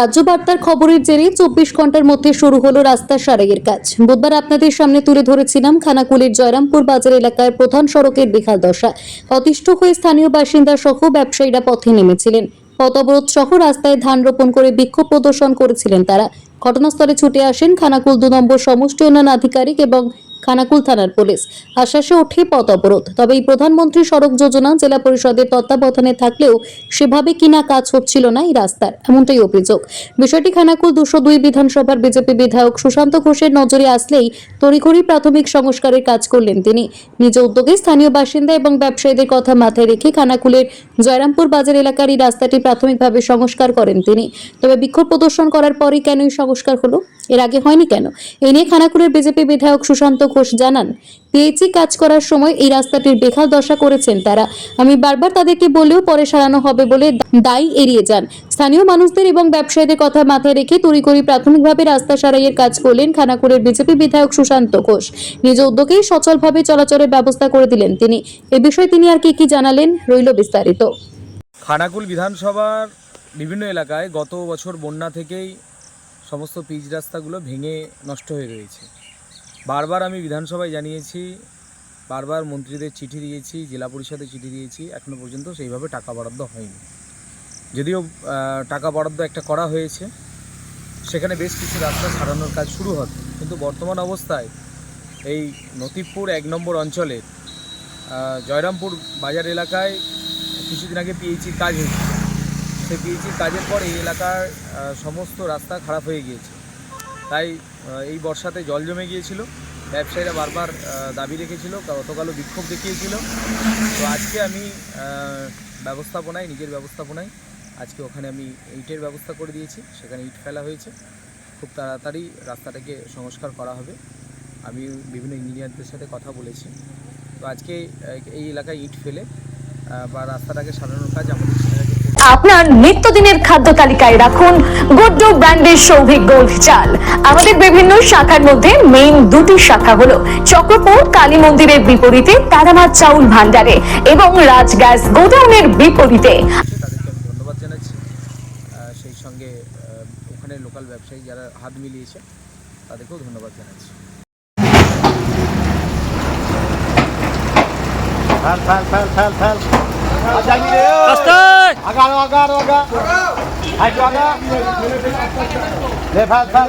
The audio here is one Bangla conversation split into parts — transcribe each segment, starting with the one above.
রাজ্য বার্তার খবরের জেরে চব্বিশ ঘণ্টার মধ্যে শুরু হলো রাস্তা সারাইয়ের কাজ। বুধবার আপনাদের সামনে তুলে ধরেছিলাম খানাকুলের জয়রামপুর বাজার এলাকার প্রধান সড়কের বেহাল দশা। অতিষ্ঠ হয়ে স্থানীয় বাসিন্দা সহ ব্যবসায়ীরা পথে নেমেছিলেন। পথ অবরোধ সহ রাস্তায় ধান রোপণ করে বিক্ষোভ প্রদর্শন করেছিলেন তারা। ঘটনাস্থলে ছুটে আসেন খানাকুল দু নম্বর সমষ্টি উন্নয়ন আধিকারিক এবং খানাকুল থানার পুলিশ। আশ্বাসে ওঠে পথ অবরোধ। তবে এই প্রধানমন্ত্রী সড়ক যোজনা জেলা পরিষদের তত্ত্বাবধানে থাকলেও সেভাবে কিনা কাজ হচ্ছিল না এই রাস্তার, এমনটাই অভিযোগ। বিষয়টি খানাকুল দুশো দুই বিধানসভার বিজেপি বিধায়ক সুশান্ত ঘোষের নজরে আসলেই তড়িঘড়ি প্রাথমিক সংস্কারের কাজ করলেন তিনি। নিজ উদ্যোগে স্থানীয় বাসিন্দা এবং ব্যবসায়ীদের কথা মাথায় রেখে খানাকুলের জয়রামপুর বাজার এলাকার এই রাস্তাটি প্রাথমিকভাবে সংস্কার করেন তিনি। তবে বিক্ষোভ প্রদর্শন করার পরই কেন এই সংস্কার হলো? এর আগে হয়নি কেন? এ নিয়ে খানাকুলের বিজেপি বিধায়ক সুশান্ত ঘোষ জানান পিএইচি কাজ করার সময় এই রাস্তাটির বেখাল দশা করেছেন তারা। আমি বারবার তাদেরকে বলেও পরে সারানো হবে বলে দায় এড়িয়ে যান। স্থানীয় মানুষদের এবং ব্যবসায়ীদের কথা মাথায় রেখে তড়িঘড়ি প্রাথমিকভাবে রাস্তা সারাইয়ের কাজ করলেন খানাকুলের বিজেপি বিধায়ক সুশান্ত ঘোষ। নিজ উদ্যোগেই সচলভাবে চলাচলের ব্যবস্থা করে দিলেন তিনি। এ বিষয়ে তিনি আর কি কি জানালেন রইল বিস্তারিত। খানাকুল বিধানসভার বিভিন্ন এলাকায় গত বছর বন্যা থেকেই সমস্ত পিচ রাস্তাগুলো ভেঙে নষ্ট হয়ে রয়েছে। বারবার আমি বিধানসভায় জানিয়েছি, বারবার মন্ত্রীদের চিঠি দিয়েছি, জেলা পরিষদে চিঠি দিয়েছি এখনও পর্যন্ত সেইভাবে টাকা বরাদ্দ হয়নি। যদিও টাকা বরাদ্দ একটা করা হয়েছে, সেখানে বেশ কিছু রাস্তা সারানোর কাজ শুরু হবে। কিন্তু বর্তমান অবস্থায় এই নতিবপুর এক নম্বর অঞ্চলের জয়রামপুর বাজার এলাকায় কিছুদিন আগে পিএইচির কাজ হয়েছে। সেই পিএইচির কাজের পর এই এলাকার সমস্ত রাস্তা খারাপ হয়ে গিয়েছে। তাই এই বর্ষাতে জল জমে গিয়েছিল। ব্যবসায়ীরা বারবার দাবি রেখেছিল গতকালও বিক্ষোভ দেখিয়েছিল। তো আজকে আমি ব্যবস্থাপনায়, নিজের ব্যবস্থাপনায় আজকে ওখানে আমি ইটের ব্যবস্থা করে দিয়েছি। সেখানে ইট ফেলা হয়েছে। খুব তাড়াতাড়ি রাস্তাটাকে সংস্কার করা হবে। আমি বিভিন্ন ইঞ্জিনিয়ারদের সাথে কথা বলেছি। তো আজকে এই এলাকায় ইট ফেলে বা রাস্তাটাকে সারানোর কাজ আমাদের আপনার নিত্যদিনের খাদ্য তালিকায় রাখুন গুড্ডু ব্র্যান্ডের সৌভিক গোল্ড চাল। আমাদের বিভিন্ন শাখার মধ্যে মেইন দুটি শাখা হলো চক্রপুর কালী মন্দিরের বিপরীতে তারামাত চাউল ভান্ডারে এবং রাজ গ্যাস গোডাউনের বিপরীতে। ধন্যবাদ জানাচ্ছি। সেই সঙ্গে ওখানে লোকাল ব্যবসায়ী যারা হাত মিলিয়েছে তাদেরকেও ধন্যবাদ জানাচ্ছি। ফেল ফেল ফেল ফেল ফেল আগা আরও আগা আগা লে ফেল ফেল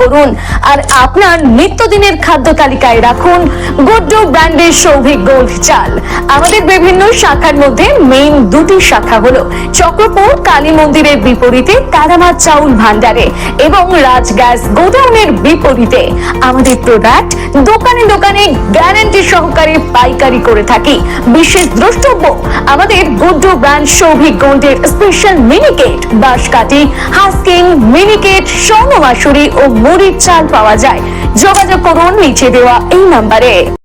করুন। আর আপনার নিত্যদিনের খাদ্য তালিকায় রাখুন গুড্ডু ব্র্যান্ডের সৌভিক গোল্ড চাল। আমাদের বিভিন্ন শাখার মধ্যে মেইন দুটি শাখা হলো চক্রপুর, কালী মন্দিরের বিপরীতে তারামা চাউল ভান্ডারে এবং রাজ গ্যাস গোডাউনের বিপরীতে। আমাদের প্রোডাক্ট দোকানে দোকানে গ্যারান্টি সহকারে পাইকারি করে থাকি। বিশেষ দ্রষ্টব্য, আমাদের গুড্ডু ব্র্যান্ড সৌভিক গোল্ডের স্পেশাল মিনিকেট বাঁশকাঠি, হাস্কিং মিনিকেট স্বর্ণ মাসুরি ও মুড়ির চাল পাওয়া যায়। যোগাযোগ করুন নিচে দেওয়া এই নাম্বারে